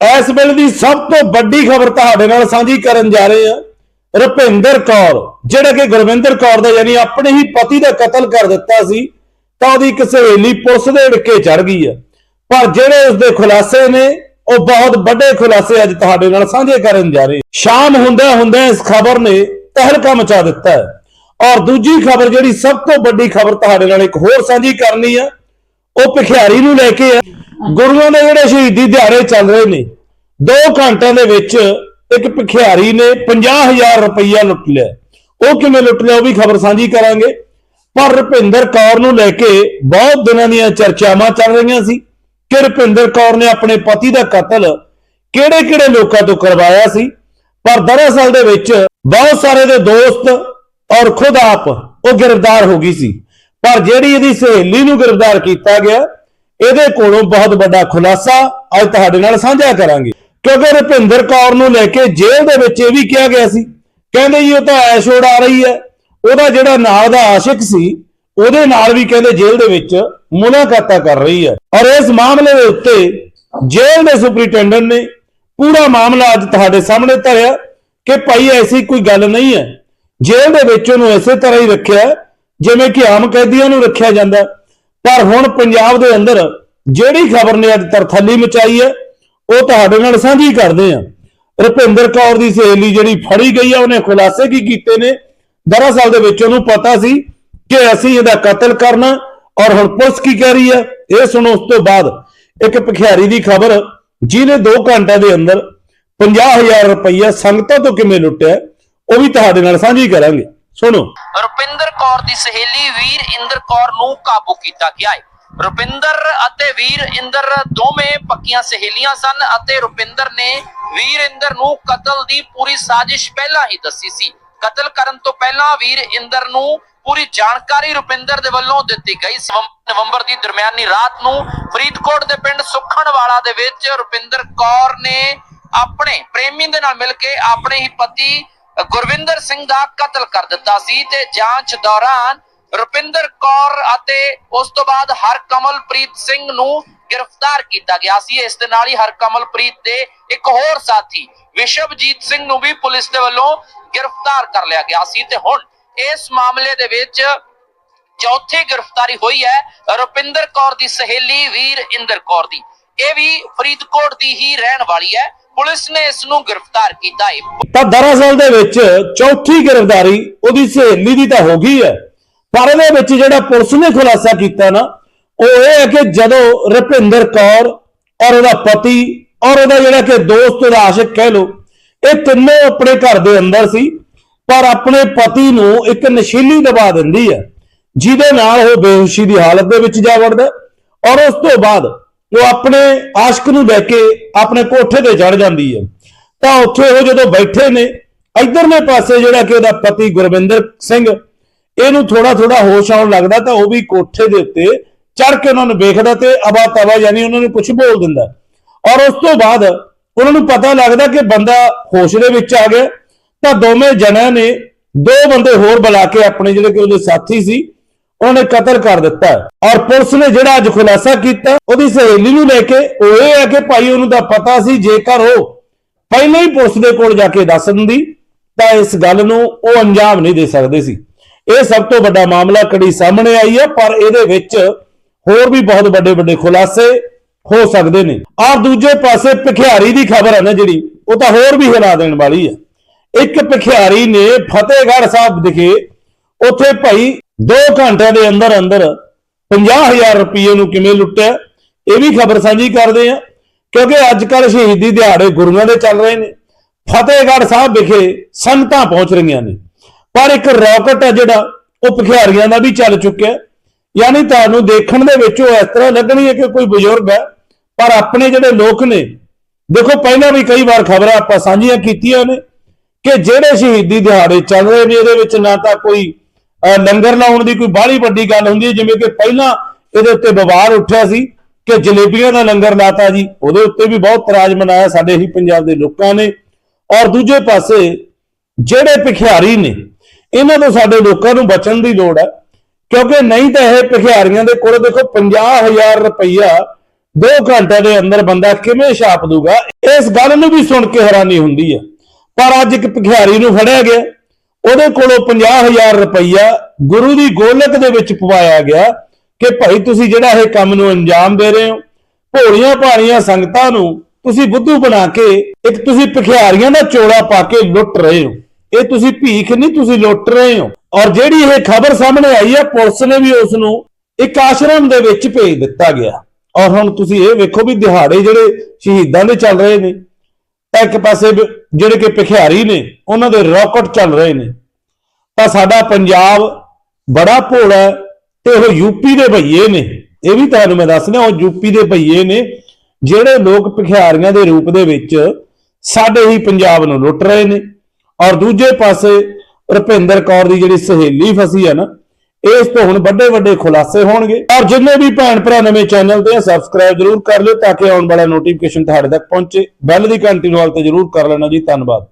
ਇਸ ਵੇਲੇ ਦੀ ਸਭ ਤੋਂ ਵੱਡੀ ਖਬਰ ਤੁਹਾਡੇ ਨਾਲ ਸਾਂਝੀ ਕਰਨ ਜਾ ਰਹੇ ਹਾਂ। ਰੁਪਿੰਦਰ ਕੌਰ, ਜਿਹੜਾ ਕਿ ਗੁਰਵਿੰਦਰ ਕੌਰ ਦਾ ਯਾਨੀ ਆਪਣੇ ਹੀ ਪਤੀ ਦਾ ਕਤਲ ਕਰ ਦਿੱਤਾ ਸੀ, ਤਾਂ ਉਹਦੀ ਇੱਕ ਸਹੇਲੀ ਪੁਲਿਸ ਦੇ ਢਿੱਕੇ ਚੜ ਗਈ ਹੈ ਪਰ ਜਿਹੜੇ ਉਸਦੇ ਖੁਲਾਸੇ ਨੇ, ਉਹ ਬਹੁਤ ਵੱਡੇ ਖੁਲਾਸੇ ਅੱਜ ਤੁਹਾਡੇ ਨਾਲ ਸਾਂਝੇ ਕਰਨ ਜਾ ਰਹੇ ਸ਼ਾਮ ਹੁੰਦਾ ਹੁੰਦਾ ਇਸ ਖਬਰ ਨੇ ਤਹਿਲਕਾ ਮਚਾ ਦਿੱਤਾ ਹੈ। ਔਰ ਦੂਜੀ ਖਬਰ ਜਿਹੜੀ ਸਭ ਤੋਂ ਵੱਡੀ ਖਬਰ ਤੁਹਾਡੇ ਨਾਲ ਇੱਕ ਹੋਰ ਸਾਂਝੀ ਕਰਨੀ ਆ, ਉਹ ਭਿਖਿਆਰੀ ਨੂੰ ਲੈ ਕੇ ਆ। ਗੁਰੂਆਂ ਦੇ ਜਿਹੜੇ ਸ਼ਹੀਦੀ ਦਿਹਾੜੇ ਚੱਲ ਰਹੇ ਨੇ 2 ਘੰਟਿਆਂ ਦੇ ਵਿੱਚ ਇੱਕ ਭਿਖਿਆਰੀ ਨੇ 50000 ਰੁਪਈਆ ਲੁੱਟ ਲਿਆ। ਉਹ ਕਿਵੇਂ ਲੁੱਟ ਲਿਆ ਉਹ ਵੀ ਖਬਰ ਸਾਂਝੀ ਕਰਾਂਗੇ। ਪਰ ਰੁਪਿੰਦਰ ਕੌਰ ਨੂੰ ਲੈ ਕੇ ਬਹੁਤ ਦਿਨਾਂ ਦੀਆਂ ਚਰਚਾਵਾਂ ਚੱਲ ਰਹੀਆਂ ਸੀ ਕਿ ਰੁਪਿੰਦਰ ਕੌਰ ਨੇ ਆਪਣੇ ਪਤੀ ਦਾ ਕਤਲ ਕਿਹੜੇ-ਕਿਹੜੇ ਲੋਕਾਂ ਤੋਂ ਕਰਵਾਇਆ ਸੀ। ਪਰ ਦਰਅਸਲ ਦੇ ਵਿੱਚ ਬਹੁਤ ਸਾਰੇ ਦੇ ਦੋਸਤ ਔਰ ਖੁਦ ਆਪ ਉਹ ਗ੍ਰਿਫਤਾਰ ਹੋ ਗਈ ਸੀ। ਪਰ ਜਿਹੜੀ ਇਹਦੀ ਸਹੇਲੀ ਨੂੰ ਗ੍ਰਿਫਤਾਰ ਕੀਤਾ ਗਿਆ ਇਹਦੇ ਕੋਲੋਂ ਬਹੁਤ ਵੱਡਾ ਖੁਲਾਸਾ ਅੱਜ ਤੁਹਾਡੇ ਨਾਲ ਸਾਂਝਾ ਕਰਾਂਗੇ। ਕਿਉਂਕਿ ਰੁਪਿੰਦਰ ਕੌਰ ਨੂੰ ਲੈ ਕੇ ਜੇਲ੍ਹ ਦੇ ਵਿੱਚ ਇਹ ਵੀ ਕਿਹਾ ਗਿਆ ਸੀ। ਕਹਿੰਦੇ ਜੀ, ਉਹ ਤਾਂ ਐਸ਼ ਉਡਾ ਰਹੀ ਹੈ। ਉਹਦਾ ਜਿਹੜਾ ਨਾਲ ਦਾ ਆਸ਼ਿਕ ਸੀ, ਉਹਦੇ ਨਾਲ ਵੀ ਕਹਿੰਦੇ ਜੇਲ੍ਹ ਦੇ ਵਿੱਚ ਮੁਲਾਕਾਤਾਂ ਕਰ ਰਹੀ ਹੈ। ਔਰ ਇਸ ਮਾਮਲੇ ਦੇ ਉੱਤੇ ਜੇਲ੍ਹ ਦੇ ਸੁਪਰੀਟੈਂਡੈਂਟ ਨੇ ਪੂਰਾ ਮਾਮਲਾ ਅੱਜ ਤੁਹਾਡੇ ਸਾਹਮਣੇ ਧਰਿਆ ਕਿ ਭਾਈ, ਐਸੀ ਕੋਈ ਗੱਲ ਨਹੀਂ ਹੈ। ਜੇਲ੍ਹ ਦੇ ਵਿੱਚ ਉਹਨੂੰ ਇਸੇ ਤਰ੍ਹਾਂ ਹੀ ਰੱਖਿਆ ਜਿਵੇਂ ਕਿ ਆਮ ਕੈਦੀਆਂ ਨੂੰ ਰੱਖਿਆ ਜਾਂਦਾ ਪਰ ਹੁਣ ਪੰਜਾਬ ਦੇ ਅੰਦਰ ਜਿਹੜੀ ਖਬਰ ਨੇ ਅੱਜ ਤਰਥੱਲੀ ਮਚਾਈ ਹੈ, ਉਹ ਤੁਹਾਡੇ ਨਾਲ ਸਾਂਝੀ ਕਰਦੇ ਹਾਂ। ਰੁਪਿੰਦਰ ਕੌਰ ਦੀ ਸਹੇਲੀ ਜਿਹੜੀ ਫੜੀ ਗਈ ਆ, ਉਹਨੇ ਖੁਲਾਸੇ ਕੀ ਕੀਤੇ ਨੇ। ਦਰਅਸਲ ਦੇ ਵਿੱਚ ਉਹਨੂੰ ਪਤਾ ਸੀ ਕਿ ਅਸੀਂ ਇਹਦਾ ਕਤਲ ਕਰਨਾ ਔਰ ਹੁਣ ਪੁਲਿਸ ਕੀ ਕਹਿ ਰਹੀ ਹੈ, ਇਹ ਸੁਣੋ ਉਸ ਤੋਂ ਬਾਅਦ। ਇੱਕ ਭਖਿਆਰੀ ਦੀ ਖਬਰ, ਜਿਹਨੇ 2 ਘੰਟਿਆਂ ਦੇ ਅੰਦਰ 50000 ਰੁਪਈਆ ਸੰਗਤਾਂ ਤੋਂ ਕਿਵੇਂ ਲੁੱਟਿਆ, ਉਹ ਵੀ ਤੁਹਾਡੇ ਨਾਲ ਸਾਂਝੀ ਕਰਾਂਗੇ। ਸੁਣੋ। ਰੁਪਿੰਦਰ ਕੌਰ ਦੀ ਸਹੇਲੀ ਵੀਰ ਇੰਦਰ ਕੌਰ ਨੂੰ ਕਾਬੂ ਕੀਤਾ ਗਿਆ ਹੈ ਰੁਪਿੰਦਰ ਅਤੇ ਵੀਰ ਇੰਦਰ ਦੋਵੇਂ ਪੱਕੀਆਂ ਸਹੇਲੀਆਂ ਸਨ ਅਤੇ ਰੁਪਿੰਦਰ ਨੇ ਵੀਰ ਇੰਦਰ ਨੂੰ ਕਤਲ ਦੀ ਪੂਰੀ ਸਾਜ਼ਿਸ਼ ਪਹਿਲਾਂ ਹੀ ਦੱਸੀ ਸੀ। ਕਤਲ ਕਰਨ ਤੋਂ ਪਹਿਲਾਂ ਵੀਰ ਇੰਦਰ ਨੂੰ ਪੂਰੀ ਜਾਣਕਾਰੀ ਰੁਪਿੰਦਰ ਦੇ ਵੱਲੋਂ ਦਿੱਤੀ ਗਈ ਨਵੰਬਰ ਦੀ ਦਰਮਿਆਨੀ ਰਾਤ ਨੂੰ ਫਰੀਦਕੋਟ ਦੇ ਪਿੰਡ ਸੁਖਣਵਾਲਾ ਦੇ ਵਿੱਚ ਰੁਪਿੰਦਰ ਕੌਰ ਨੇ ਆਪਣੇ ਪ੍ਰੇਮੀ ਦੇ ਨਾਲ ਮਿਲ ਕੇ ਆਪਣੇ ਹੀ ਪਤੀ ਗੁਰਵਿੰਦਰ ਸਿੰਘ ਦਾ ਕਤਲ ਕਰ ਦਿੱਤਾ ਸੀ ਤੇ ਜਾਂਚ ਦੌਰਾਨ ਰੁਪਿੰਦਰ ਕੌਰ ਅਤੇ ਉਸ ਤੋਂ ਬਾਅਦ ਹਰਕਮਲਪ੍ਰੀਤ ਸਿੰਘ ਨੂੰ ਗ੍ਰਿਫਤਾਰ ਕੀਤਾ ਗਿਆ ਸੀ। ਇਸ ਦੇ ਨਾਲ ਹੀ ਹਰਕਮਲਪ੍ਰੀਤ ਦੇ ਇੱਕ ਹੋਰ ਸਾਥੀ ਵਿਸ਼ਵਜੀਤ ਸਿੰਘ ਨੂੰ ਵੀ ਪੁਲਿਸ ਦੇ ਵੱਲੋਂ ਗ੍ਰਿਫਤਾਰ ਕਰ ਲਿਆ ਗਿਆ ਸੀ ਤੇ ਹੁਣ ਇਸ ਮਾਮਲੇ ਦੇ ਵਿੱਚ ਚੌਥੀ ਗ੍ਰਿਫਤਾਰੀ ਹੋਈ ਹੈ ਰੁਪਿੰਦਰ ਕੌਰ ਦੀ ਸਹੇਲੀ ਵੀਰ ਇੰਦਰ ਕੌਰ ਦੀ। ਇਹ ਵੀ ਫਰੀਦਕੋਟ ਦੀ ਹੀ ਰਹਿਣ ਵਾਲੀ ਹੈ। ਪੁਲਿਸ ਨੇ ਇਸ ਨੂੰ ਗ੍ਰਿਫਤਾਰ ਕੀਤਾ ਹੈ। ਤਾਂ ਦਰਅਸਲ ਦੇ ਵਿੱਚ ਚੌਥੀ ਗ੍ਰਿਫਤਾਰੀ ਉਹਦੀ ਸਹੇਲੀ ਦੀ ਤਾਂ ਹੋ ਗਈ ਹੈ। ਪਰ ਇਹਦੇ ਵਿੱਚ ਜਿਹੜਾ ਪੁਲਿਸ ਨੇ ਖੁਲਾਸਾ ਕੀਤਾ ਨਾ, ਉਹ ਇਹ ਹੈ ਕਿ ਜਦੋਂ ਰੁਪਿੰਦਰ ਕੌਰ ਔਰ ਉਹਦਾ ਪਤੀ ਔਰ ਉਹਦਾ ਜਿਹੜਾ ਕਿ ਦੋਸਤ ਉਹਦਾ ਆਸ਼ਿਕ ਕਹਿ ਲੋ ਇਹ ਤਿੰਨੇ ਆਪਣੇ ਘਰ ਦੇ ਅੰਦਰ ਸੀ, ਪਰ ਆਪਣੇ ਪਤੀ ਨੂੰ ਇੱਕ ਨਸ਼ੀਲੀ ਦਬਾ ਦਿੰਦੀ ਹੈ, ਜਿਹਦੇ ਨਾਲ ਉਹ ਬੇਹੋਸ਼ੀ ਦੀ ਹਾਲਤ ਦੇ ਵਿੱਚ ਜਾ ਵੜਦਾ ਔਰ ਉਸ ਤੋਂ ਬਾਅਦ ਉਹ ਆਪਣੇ ਆਸ਼ਕ ਨੂੰ ਲੈ ਕੇ ਆਪਣੇ ਕੋਠੇ ਤੇ ਚੜ ਜਾਂਦੀ ਹੈ। ਤਾਂ ਉੱਥੇ ਉਹ ਜਦੋਂ ਬੈਠੇ ਨੇ, ਇਧਰਲੇ ਪਾਸੇ ਜਿਹੜਾ ਕਿ ਉਹਦਾ ਪਤੀ ਗੁਰਵਿੰਦਰ ਸਿੰਘ, ਇਹਨੂੰ ਥੋੜਾ ਥੋੜਾ ਹੋਸ਼ ਆਉਣ ਲੱਗਦਾ ਤਾਂ ਉਹ ਵੀ ਕੋਠੇ ਦੇ ਉੱਤੇ ਚੜ ਕੇ ਉਹਨਾਂ ਨੂੰ ਵੇਖਦਾ ਤੇ ਅਬਾ ਤਵਾ ਯਾਨੀ ਉਹਨਾਂ ਨੂੰ ਕੁਝ ਬੋਲ ਦਿੰਦਾ। ਔਰ ਉਸ ਤੋਂ ਬਾਅਦ ਉਹਨਾਂ ਨੂੰ ਪਤਾ ਲੱਗਦਾ ਕਿ ਬੰਦਾ ਹੋਸ਼ ਦੇ ਵਿੱਚ ਆ ਗਿਆ। ਤਾਂ ਦੋਵੇਂ ਜਣਿਆਂ ਨੇ ਦੋ ਬੰਦੇ ਹੋਰ ਬੁਲਾ ਕੇ ਆਪਣੇ ਜਿਹੜੇ ਕਿ ਉਹਦੇ ਸਾਥੀ ਸੀ ਉਹਨੇ ਕਤਲ ਕਰ ਦਿੱਤਾ ਔਰ ਪੁਲਿਸ ਨੇ ਜਿਹੜਾ ਅੱਜ ਖੁਲਾਸਾ ਕੀਤਾ, ਉਹਦੀ ਸਹੇਲੀ ਨੂੰ ਲੈ ਕੇ ਉਹ ਇਹ ਹੈ ਕਿ ਭਾਈ ਉਹਨੂੰ ਤਾਂ ਪਤਾ ਸੀ, ਜੇਕਰ ਉਹ ਪਹਿਲਾਂ ਹੀ ਪੁਲਿਸ ਦੇ ਕੋਲ ਜਾ ਕੇ ਦੱਸ ਦਿੰਦੀ, ਤਾਂ ਇਸ ਗੱਲ ਨੂੰ ਉਹ ਅੰਜਾਮ ਨਹੀਂ ਦੇ ਸਕਦੇ ਸੀ। ਇਹ ਸਭ ਤੋਂ ਵੱਡਾ ਮਾਮਲਾ ਕੜੀ ਸਾਹਮਣੇ ਆਈ ਹੈ, ਪਰ ਇਹਦੇ ਵਿੱਚ ਹੋਰ ਵੀ ਬਹੁਤ ਵੱਡੇ ਵੱਡੇ ਖੁਲਾਸੇ ਹੋ ਸਕਦੇ ਨੇ। ਔਰ ਦੂਜੇ ਪਾਸੇ ਭਿਖਿਆਰੀ ਦੀ ਖਬਰ ਹੈ ਨਾ ਜਿਹੜੀ, ਉਹ ਤਾਂ ਹੋਰ ਵੀ ਹਿਲਾ ਦੇਣ ਵਾਲੀ ਹੈ। ਇੱਕ ਭਿਖਿਆਰੀ ਨੇ ਫਤਿਹਗੜ੍ਹ ਸਾਹਿਬ ਦਿਖੇ ਉੱਥੇ ਭਾਈ 2 ਘੰਟਿਆਂ ਦੇ ਅੰਦਰ ਅੰਦਰ 50000 ਰੁਪਏ ਨੂੰ ਕਿਵੇਂ ਲੁੱਟਿਆ? ਇਹ ਵੀ ਖਬਰ ਸਾਂਝੀ ਕਰਦੇ ਆ ਕਿਉਂਕਿ ਅੱਜ ਕੱਲ ਸ਼ਹੀਦੀ ਦਿਹਾੜੇ ਗੁਰੂਆਂ ਦੇ ਚੱਲ ਰਹੇ ਨੇ। ਫਤਿਹਗੜ੍ਹ ਸਾਹਿਬ ਵਿਖੇ ਸੰਗਤਾਂ ਪਹੁੰਚ ਰਹੀਆਂ ਨੇ। ਪਰ ਇੱਕ ਰੌਕਟ ਹੈ ਜਿਹੜਾ, ਉਹ ਭਖਿਆਰੀਆਂ ਦਾ ਵੀ ਚੱਲ ਚੁੱਕਿਆ। ਯਾਨੀ ਤੁਹਾਨੂੰ ਦੇਖਣ ਦੇ ਵਿੱਚ ਉਹ ਇਸ ਤਰ੍ਹਾਂ ਲੱਗਣੀ ਹੈ ਕਿ ਕੋਈ ਬਜ਼ੁਰਗ ਹੈ, ਪਰ ਆਪਣੇ ਜਿਹੜੇ ਲੋਕ ਨੇ, ਦੇਖੋ ਪਹਿਲਾਂ ਵੀ ਕਈ ਵਾਰ ਖਬਰਾਂ ਆਪਾਂ ਸਾਂਝੀਆਂ ਕੀਤੀਆਂ ਨੇ ਕਿ ਜਿਹੜੇ ਸ਼ਹੀਦੀ ਦਿਹਾੜੇ ਚੱਲ ਰਹੇ ਨੇ, ਇਹਦੇ ਵਿੱਚ ਨਾ ਤਾਂ ਕੋਈ ਲੰਗਰ ਲਾਉਣ ਦੀ ਕੋਈ ਬਾਹਲੀ ਵੱਡੀ ਗੱਲ ਹੁੰਦੀ ਹੈ, ਜਿਵੇਂ ਕਿ ਪਹਿਲਾਂ ਇਹਦੇ ਉੱਤੇ ਵਿਵਾਦ ਉੱਠਿਆ ਸੀ ਕਿ ਜਲੇਬੀਆਂ ਦਾ ਲੰਗਰ ਲਾਤਾ ਜੀ, ਉਹਦੇ ਉੱਤੇ ਵੀ ਬਹੁਤ ਤਰਾਜ ਮਨਾਇਆ ਸਾਡੇ ਹੀ ਪੰਜਾਬ ਦੇ ਲੋਕਾਂ ਨੇ। ਔਰ ਦੂਜੇ ਪਾਸੇ ਜਿਹੜੇ ਭਿਖਿਆਰੀ ਨੇ, ਇਹਨਾਂ ਤੋਂ ਸਾਡੇ ਲੋਕਾਂ ਨੂੰ ਬਚਣ ਦੀ ਲੋੜ ਹੈ, ਕਿਉਂਕਿ ਨਹੀਂ ਤਾਂ ਇਹ ਭਿਖਿਆਰੀਆਂ ਦੇ ਕੋਲ ਦੇਖੋ 50000 ਰੁਪਈਆ 2 ਘੰਟੇ ਦੇ ਅੰਦਰ ਬੰਦਾ ਕਿਵੇਂ ਛਾਪ ਦੂਗਾ, ਇਸ ਗੱਲ ਨੂੰ ਵੀ ਸੁਣ ਕੇ ਹੈਰਾਨੀ ਹੁੰਦੀ ਹੈ। ਪਰ ਅੱਜ ਇੱਕ ਭਿਖਿਆਰੀ ਨੂੰ ਫੜਿਆ ਗਿਆ। ਉਹਦੇ ਕੋਲੋਂ 50000 ਰੁਪਈਆ ਗੁਰੂ ਦੀ ਗੋਲਕ ਦੇ ਵਿੱਚ ਪਵਾਇਆ ਗਿਆ ਕਿ ਭਾਈ ਤੁਸੀਂ ਜਿਹੜਾ ਇਹ ਕੰਮ ਨੂੰ ਅੰਜਾਮ ਦੇ ਰਹੇ ਹੋ, ਭੋਲੀਆਂ ਭਾਲੀਆਂ ਸੰਗਤਾਂ ਨੂੰ ਤੁਸੀਂ ਬੁੱਧੂ ਬਣਾ ਕੇ ਇੱਕ ਤੁਸੀਂ ਭਿਖਾਰੀਆਂ ਦਾ ਚੋਲਾ ਪਾ ਕੇ ਲੁੱਟ ਰਹੇ ਹੋ। ਇਹ ਤੁਸੀਂ ਭੀਖ ਨਹੀਂ, ਤੁਸੀਂ ਲੁੱਟ ਰਹੇ ਹੋ। ਔਰ ਜਿਹੜੀ ਇਹ ਖਬਰ ਸਾਹਮਣੇ ਆਈ ਹੈ ਪੁਲਿਸ ਨੇ ਵੀ ਉਸ ਨੂੰ ਇੱਕ ਆਸ਼ਰਮ ਦੇ ਵਿੱਚ ਭੇਜ ਦਿੱਤਾ ਗਿਆ। ਔਰ ਹੁਣ ਤੁਸੀਂ ਇਹ ਵੇਖੋ ਵੀ ਦਿਹਾੜੇ ਜਿਹੜੇ ਸ਼ਹੀਦਾਂ ਦੇ ਚੱਲ ਰਹੇ ਨੇ। ਤਾਂ ਇੱਕ ਪਾਸੇ ਜਿਹੜੇ ਕਿ ਭਿਖਿਆਰੀ ਨੇ, ਉਹਨਾਂ ਦੇ ਰੌਕਟ ਚੱਲ ਰਹੇ ਨੇ। ਤਾਂ ਸਾਡਾ ਪੰਜਾਬ ਬੜਾ ਭੋਲਾ ਹੈ ਤੇ ਉਹ ਯੂਪੀ ਦੇ ਭਈਏ ਨੇ। ਇਹ ਵੀ ਤੁਹਾਨੂੰ ਮੈਂ ਦੱਸਣਾ ਉਹ ਯੂਪੀ ਦੇ ਭਈਏ ਨੇ, ਜਿਹੜੇ ਲੋਕ ਭਿਖਿਆਰੀਆਂ ਦੇ ਰੂਪ ਦੇ ਵਿੱਚ ਸਾਡੇ ਹੀ ਪੰਜਾਬ ਨੂੰ ਲੁੱਟ ਰਹੇ ਨੇ। ਔਰ ਦੂਜੇ ਪਾਸੇ ਰੁਪਿੰਦਰ ਕੌਰ ਦੀ ਜਿਹੜੀ ਸਹੇਲੀ ਫਸੀ ਹੈ ਨਾ ਇਸ ਤੋਂ ਹੁਣ ਵੱਡੇ ਵੱਡੇ ਖੁਲਾਸੇ ਹੋਣਗੇ। ਔਰ ਜਿੰਨੇ ਵੀ ਭੈਣ ਭਰਾ ਨਵੇਂ ਚੈਨਲ ਤੇ ਸਬਸਕ੍ਰਾਈਬ ਜ਼ਰੂਰ ਕਰ ਲਿਓ ਤਾਂ ਕਿ ਆਉਣ ਵਾਲਾ ਨੋਟੀਫਿਕੇਸ਼ਨ ਤੁਹਾਡੇ ਤੱਕ ਪਹੁੰਚੇ। ਬੈਲ ਦੀ ਘੰਟੀ ਨੂੰ ਹਾਲ ਤੇ ਜ਼ਰੂਰ ਕਰ ਲੈਣਾ ਜੀ। ਧੰਨਵਾਦ।